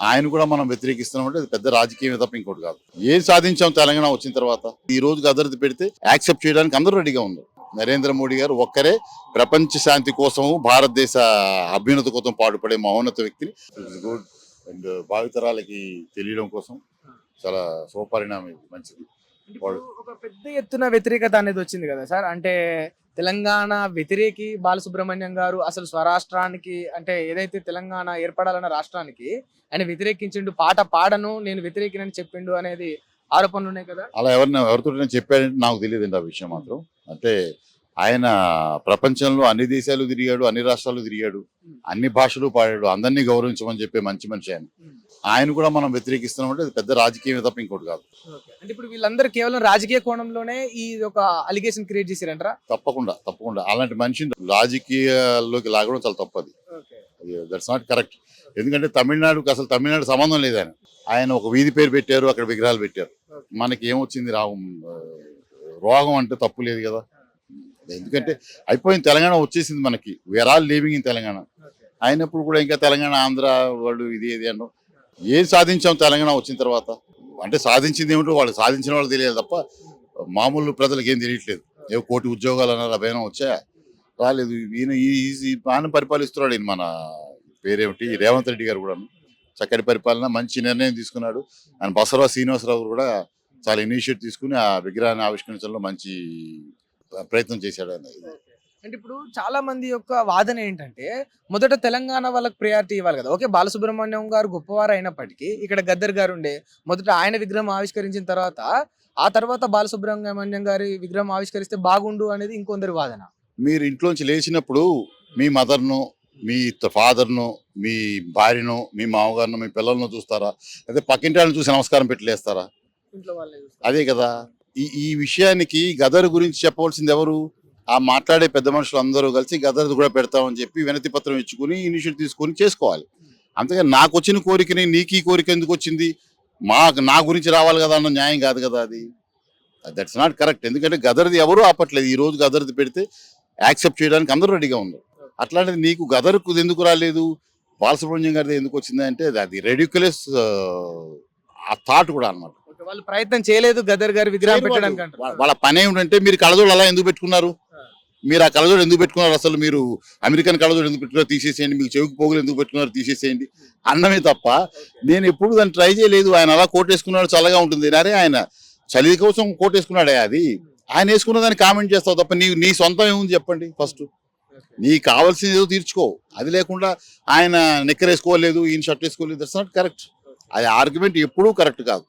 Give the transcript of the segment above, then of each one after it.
ఆయన కూడా మనం వ్యతిరేకిస్తున్నాం అంటే పెద్ద రాజకీయం తప్ప ఇంకోటి కాదు. ఏం సాధించాం తెలంగాణ వచ్చిన తర్వాత? ఈ రోజు గదరది పెడితే యాక్సెప్ట్ చేయడానికి అందరూ రెడీగా ఉన్నారు. నరేంద్ర మోడీ గారు ఒక్కరే ప్రపంచ శాంతి కోసం భారతదేశ అభ్యున్నత కోసం పాటుపడే మహోన్నత వ్యక్తిని. గుడ్ అండ్ భావితరాలకి తెలియడం కోసం చాలా శుభపరిణామం మంచిది. ఒక పెద్ద ఎత్తున వ్యతిరేకత అనేది వచ్చింది కదా సార్? అంటే తెలంగాణ వ్యతిరేకి బాలసుబ్రహ్మణ్యం గారు అసలు స్వరాష్ట్రానికి అంటే ఏదైతే తెలంగాణ ఏర్పడాలన్న రాష్ట్రానికి ఆయన వ్యతిరేకించిండు పాట పాడను నేను వ్యతిరేకినని చెప్పిండు అనేది ఆరోపణలు ఉన్నాయి కదా? అలా ఎవరిని ఎవరితో చెప్పాడంటే నాకు తెలియదండి ఆ విషయం మాత్రం. అంటే ఆయన ప్రపంచంలో అన్ని దేశాలు తిరిగాడు అన్ని రాష్ట్రాలు తిరిగాడు అన్ని భాషలు పాడాడు అందరినీ గౌరవించమని చెప్పే మంచి మనిషి ఆయన. ఆయన కూడా మనం వ్యతిరేకిస్తున్నామంటే అది పెద్ద రాజకీయం తప్ప ఇంకోటి కాదు. అంటే ఇప్పుడు వీళ్ళందరూ కేవలం రాజకీయ కోణంలోనే ఈ ఒక అలిగేషన్ క్రియేట్ చేశారంటారా? తప్పకుండా తప్పకుండా. అలాంటి మనిషిని రాజకీయాల్లోకి లాగడం చాలా తప్పది దట్స్ నాట్ కరెక్ట్ ఎందుకంటే తమిళనాడుకి అసలు తమిళనాడు సంబంధం లేదు ఆయన. ఆయన ఒక వీధి పేరు పెట్టారు అక్కడ విగ్రహాలు పెట్టారు. మనకి ఏమొచ్చింది రాగం రోగం అంటే తప్పు లేదు కదా. ఎందుకంటే అయిపోయింది తెలంగాణ వచ్చేసింది మనకి. Where all living in Telangana. అయినప్పుడు కూడా ఇంకా తెలంగాణ ఆంధ్ర వాళ్ళు ఇది ఇది అన్నాం. ఏం సాధించాం తెలంగాణ వచ్చిన తర్వాత? అంటే సాధించింది ఏమిటో వాళ్ళు సాధించిన వాళ్ళు తెలియదు తప్ప మామూలు ప్రజలకు ఏం తెలియట్లేదు. ఏ కోటి ఉద్యోగాలు అన్నారు అభయనం వచ్చా? రాలేదు. ఈయన ఈ- ఈ ఆయన పరిపాలిస్తున్నాడు ఈయన మన పేరేమిటి? రేవంత్ రెడ్డి గారు కూడా చక్కటి పరిపాలన మంచి నిర్ణయం తీసుకున్నాడు. ఆయన బసవరావు శ్రీనివాసరావు కూడా చాలా ఇనిషియేటివ్ తీసుకుని ఆ విగ్రహాన్ని ఆవిష్కరించడంలో మంచి ప్రయత్నం చేశాడు ఆయన. అంటే ఇప్పుడు చాలా మంది యొక్క వాదన ఏంటంటే మొదట తెలంగాణ వాళ్ళకి ప్రయారిటీ ఇవ్వాలి కదా. ఓకే బాలసుబ్రహ్మణ్యం గారు గొప్పవారు అయినప్పటికీ ఇక్కడ గద్దర్ గారు ఉండే మొదట ఆయన విగ్రహం ఆవిష్కరించిన తర్వాత ఆ తర్వాత బాలసుబ్రహ్మణ్యం గారి విగ్రహం ఆవిష్కరిస్తే బాగుండు అనేది ఇంకొందరి వాదన. మీరు ఇంట్లోంచి లేచినప్పుడు మీ మదర్ను మీ ఫాదర్ను మీ భార్యను మీ మామగారిను మీ పిల్లలను చూస్తారా? అదే పక్కింటి వాళ్ళని చూసి నమస్కారం పెట్టి లేస్తారా? ఇంట్లో వాళ్ళే అదే కదా. ఈ ఈ విషయానికి గదర్ గురించి చెప్పవలసింది ఎవరు? ఆ మాట్లాడే పెద్ద మనుషులు అందరూ కలిసి గదర్ కూడా పెడతామని చెప్పి వినతి పత్రం ఇచ్చుకుని ఇనిషియేటివ్ తీసుకొని చేసుకోవాలి. అంతేగాని నాకు వచ్చిన కోరికని నీకు ఈ కోరిక ఎందుకు వచ్చింది? మా నా గురించి రావాలి కదా అన్న న్యాయం కాదు కదా అది? దట్స్ నాట్ కరెక్ట్ ఎందుకంటే గదర్ది ఎవరు ఆపట్లేదు. ఈ రోజు గదర్ది పెడితే యాక్సెప్ట్ చేయడానికి అందరూ రెడీగా ఉన్నారు. అట్లాంటిది నీకు గదర్కు ఎందుకు రాలేదు? బాలసుబ్రహ్మణ్యం గారిది ఎందుకు వచ్చింది అంటే అది రెడ్యుకులస్ ఆ థాట్ కూడా అన్నమాట. వాళ్ళు ప్రయత్నం చేయలేదు గద్దర్ గారి విగ్రహం పెట్టడానికి వాళ్ళ- అంటారు. వాళ్ళ పని ఏమిటంటే మీరు కళ్ళజోడు అలా ఎందుకు పెట్టుకున్నారు? మీరు ఆ కళ్ళజోడు ఎందుకు పెట్టుకున్నారు? అసలు మీరు అమెరికన్ కళ్ళజోడు ఎందుకు పెట్టుకున్నారు? తీసేసేయండి. మీకు చెవికి పోగులు ఎందుకు పెట్టుకున్నారు? తీసేసేయండి. అన్నమే తప్ప నేను ఎప్పుడు దాన్ని ట్రై చేయలేదు. ఆయన అలా కోట్ వేసుకున్నాడు చల్లగా ఉంటుంది. అరే ఆయన చలి కోసం కోట్ వేసుకున్నాడే అది. ఆయన వేసుకున్న దాన్ని కామెంట్ చేస్తావు తప్ప నీ నీ సొంతం ఏముంది చెప్పండి ఫస్ట్. నీకు కావాల్సింది ఏదో తీర్చుకో. అది లేకుండా ఆయన నిక్కర్ వేసుకోలేదు ఈయన షర్ట్ వేసుకోలేదు. దట్స్ నాట్ కరెక్ట్ అది ఆర్గ్యుమెంట్ ఎప్పుడూ కరెక్ట్ కాదు.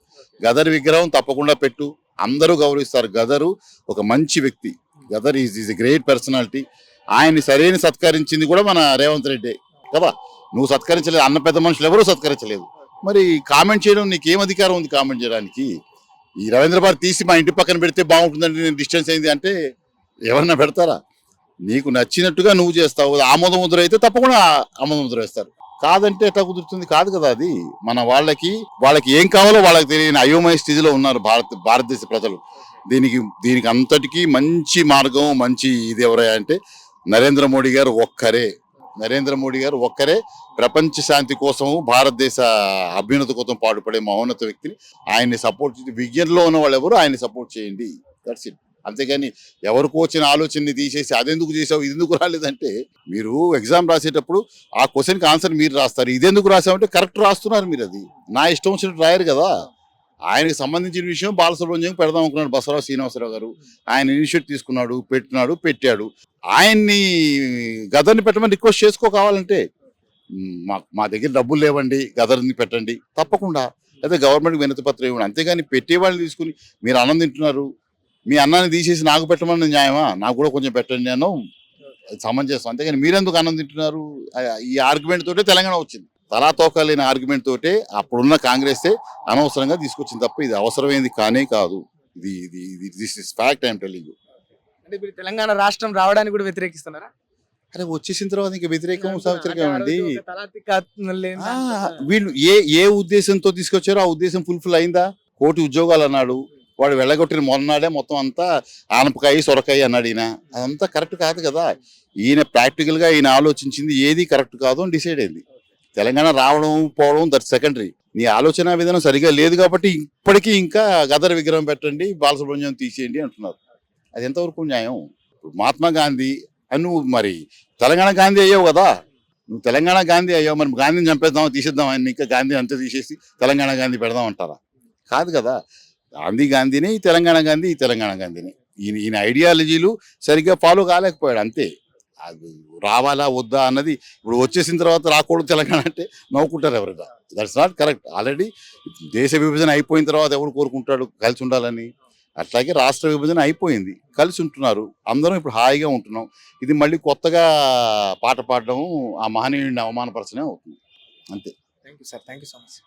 గదర్ విగ్రహం తప్పకుండా పెట్టు. అందరూ గౌరవిస్తారు. గదరు ఒక మంచి వ్యక్తి. Gaddar is is a great personality. ఆయన్ని సరైన సత్కరించింది కూడా మన రేవంత్ రెడ్డి. కదా? నువ్వు సత్కరించలేదు. అన్న పెద్ద మనుషులు ఎవరూ సత్కరించలేదు. మరి కామెంట్ చేయడం నీకు ఏం అధికారం ఉంది కామెంట్ చేయడానికి? ఈ రవీంద్ర భారతి తీసి మా ఇంటి పక్కన పెడితే బాగుంటుందండి నేను డిస్టెన్స్ అయింది అంటే ఎవరన్నా పెడతారా? నీకు నచ్చినట్టుగా నువ్వు చేస్తావు. ఆమోద ముద్ర అయితే తప్పకుండా ఆమోద ముద్ర వేస్తారు. కాదంటే ఎట్లా కుదురుతుంది? కాదు కదా అది. మన వాళ్ళకి వాళ్ళకి ఏం కావాలో వాళ్ళకి తెలియని అయోమయ స్థితిలో ఉన్నారు భారత భారతదేశ ప్రజలు. దీనికి దీనికి అంతటికీ మంచి మార్గం మంచి ఇది ఎవరయ్యా అంటే నరేంద్ర మోడీ గారు ఒక్కరే. నరేంద్ర మోడీ గారు ఒక్కరే. ప్రపంచ శాంతి కోసం భారతదేశ అభ్యున్నత కోసం పాటుపడే మహోన్నత వ్యక్తిని ఆయన్ని సపోర్ట్ చేసి ఉన్న వాళ్ళు ఎవరు ఆయన్ని సపోర్ట్ చేయండి. దట్స్ ఇట్ అంతేగాని ఎవరికో వచ్చిన ఆలోచనని తీసేసి అదెందుకు చేసావు? ఇది ఎందుకు రాలేదంటే మీరు ఎగ్జామ్ రాసేటప్పుడు ఆ క్వశ్చన్కి ఆన్సర్ మీరు రాస్తారు. ఇదెందుకు రాసామంటే కరెక్ట్ రాస్తున్నారు మీరు అది. నా ఇష్టం వచ్చినట్టు రాయరు కదా. ఆయనకి సంబంధించిన విషయం బాలసుబ్రహ్మణ్యం పెడదాం అనుకున్నాడు బసవరావు శ్రీనివాసరావు గారు. ఆయన ఇనిషియేట్ తీసుకున్నాడు పెట్టినాడు పెట్టాడు. ఆయన్ని గదర్ని పెట్టమని రిక్వెస్ట్ చేసుకో కావాలంటే మా మా దగ్గర డబ్బులు లేవండి గదర్ని పెట్టండి. తప్పకుండా. అయితే గవర్నమెంట్కి వినతి పత్రం ఇవ్వండి. అంతేగాని పెట్టేవాళ్ళని తీసుకుని మీరు ఆనందింటున్నారు. తింటున్నారు మీ అన్నాన్ని తీసేసి నాకు పెట్టమని న్యాయమా? నాకు కూడా కొంచెం పెట్టండి నేను సమంజసం. అంతేగాని మీరెందుకు అన్నం తింటున్నారు? ఈ ఆర్గ్యుమెంట్ తోటే తెలంగాణ వచ్చింది. తలా తోకాలేని ఆర్గ్యుమెంట్ తోటే అప్పుడున్న కాంగ్రెసే అనవసరంగా తీసుకొచ్చింది తప్ప ఇది అవసరమైంది కానే కాదు. ఇది ఇది ఇది this is fact I'm telling అంటే మీరు తెలంగాణ రాష్ట్రం రావడానికి కూడా వ్యతిరేకిస్తున్నారా? అరే వచ్చేసిన తర్వాత ఇంకా వ్యతిరేకం వ్యతిరేకం అండి వీళ్ళు ఏ ఏ ఉద్దేశంతో తీసుకొచ్చారో ఆ ఉద్దేశం ఫుల్ఫిల్ అయిందా? కోటి ఉద్యోగాలు అన్నాడు. వాడు వెళ్ళగొట్టిన మొన్నడే మొత్తం అంతా ఆనపకాయ సొరకాయ అన్నాడు ఈయన అదంతా కరెక్ట్ కాదు కదా. ఈయన ప్రాక్టికల్గా ఈయన ఆలోచించింది ఏది కరెక్ట్ కాదు అని డిసైడ్ అయింది. తెలంగాణ రావడం పోవడం దట్ సెకండరీ. నీ ఆలోచన విధానం సరిగా లేదు కాబట్టి ఇప్పటికీ ఇంకా గదర్ విగ్రహం పెట్టండి బాలసుబ్రహ్మణ్యం తీసేయండి అంటున్నారు. అది ఎంతవరకు న్యాయం? మహాత్మా గాంధీ అని నువ్వు మరి తెలంగాణ గాంధీ అయ్యావు కదా. నువ్వు తెలంగాణ గాంధీ అయ్యావు. మరి గాంధీని చంపేద్దాం తీసేద్దాం అని ఇంకా గాంధీ అంతా తీసేసి తెలంగాణ గాంధీ పెడదాం అంటారా కాదు కదా. గాంధీ గాంధీని ఈ తెలంగాణ గాంధీ ఈ తెలంగాణ గాంధీని. ఈయన ఈయన ఐడియాలజీలు సరిగ్గా ఫాలో కాలేకపోయాడు అంతే. అది రావాలా వద్దా అన్నది ఇప్పుడు వచ్చేసిన తర్వాత రాకూడదు తెలంగాణ అంటే నవ్వుకుంటారు ఎవరైనా. దట్స్ నాట్ కరెక్ట్ ఆల్రెడీ దేశ విభజన అయిపోయిన తర్వాత ఎవరు కోరుకుంటాడు కలిసి ఉండాలని? అట్లాగే రాష్ట్ర విభజన అయిపోయింది. కలిసి ఉంటున్నారు. అందరం ఇప్పుడు హాయిగా ఉంటున్నాం. ఇది మళ్ళీ కొత్తగా పాట పాడడం ఆ మహనీయుడిని అవమానపరచనే అవుతుంది. అంతే. Thank you sir thank you so much